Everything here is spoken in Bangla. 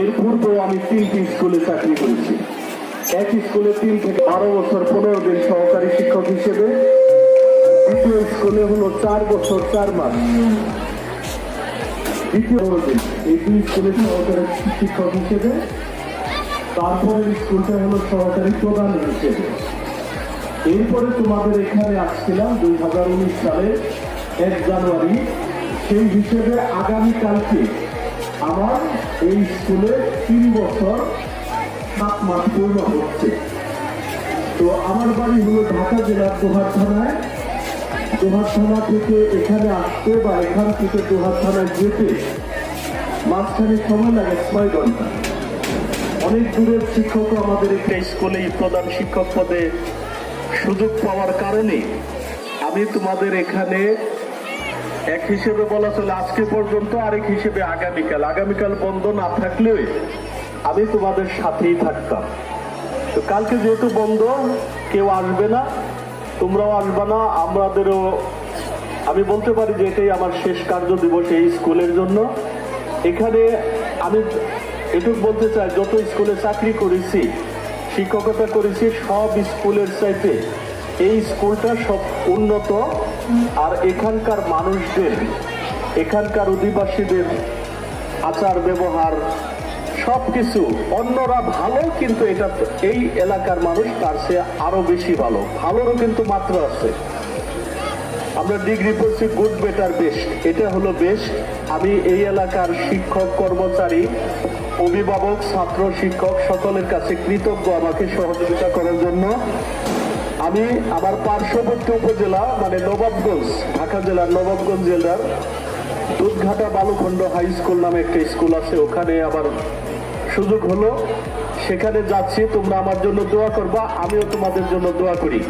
এর পূর্বেও আমি তিনটি স্কুলে চাকরি করেছি। এক স্কুলে তিন থেকে বারো বছর পনেরো দিন সহকারী শিক্ষক হিসেবে, দ্বিতীয় স্কুলে হলো চার বছর চার মাস। দ্বিতীয় এই দুই স্কুলে সহকারী শিক্ষক হিসেবে, তারপরের স্কুলটা হলো সহকারী প্রধান হিসেবে। এরপরে তোমাদের এখানে আসছিলাম দুই হাজার উনিশ সালে এক জানুয়ারি। সেই হিসেবে আগামীকালকে আমার এই স্কুলে তিন বছর সাত মাস পূর্ণ হচ্ছে। তো আমার বাড়ি হলো ঢাকা জেলার দোহার থানায়। দোহার থানা থেকে এখানে আসতে বা এখান থেকে দোহার থানায় যেতে মাঝখানে সময় লাগে ছয় ঘণ্টা। অনেক দূরের শিক্ষকও আমাদের একটা স্কুলেই প্রধান শিক্ষক পদে সুযোগ পাওয়ার কারণে আমি তোমাদের এখানে এক হিসেবে বলা চলে আজকে পর্যন্ত, আরেক হিসেবে আগামীকাল। আগামীকাল বন্ধ না থাকলেও আমি তোমাদের সাথেই থাকতাম। তো কালকে যেহেতু বন্ধ, কেউ আসবে না, তোমরাও আসবে না আমাদেরও আমি বলতে পারি যে এটাই আমার শেষ কার্য দিবস এই স্কুলের জন্য। এখানে আমি এটুকু বলতে চাই, যত স্কুলে চাকরি করেছি, শিক্ষকতা করেছি, সব স্কুলের চাইতে এই স্কুলটা সব উন্নত। আর এখানকার মানুষদের, এখানকার অধিবাসীদের আচার ব্যবহার, সবকিছু অন্যরা ভালো, কিন্তু এটা এই এলাকার মানুষ তার চেয়ে আরও বেশি ভালো। ভালোরও কিন্তু মাত্রা আছে। আমরা ডিগ্রি পড়ছি গুড, বেটার, বেস্ট। এটা হলো বেস্ট। আমি এই এলাকার শিক্ষক, কর্মচারী, অভিভাবক, ছাত্র, শিক্ষক সকলের কাছে কৃতজ্ঞ আমাকে সহযোগিতা করার জন্য। আমি আমার পার্শ্ববর্তী উপজেলা মানে নবাবগঞ্জ, ঢাকা জেলার নবাবগঞ্জ জেলার দুধঘাটা বালুখণ্ড হাই স্কুল নামে একটা স্কুল আছে। ওখানে আবার সুযোগ হলো, সেখানে যাচ্ছি, তোমরা আমার জন্য দোয়া করবা, আমিও তোমাদের জন্য দোয়া করি।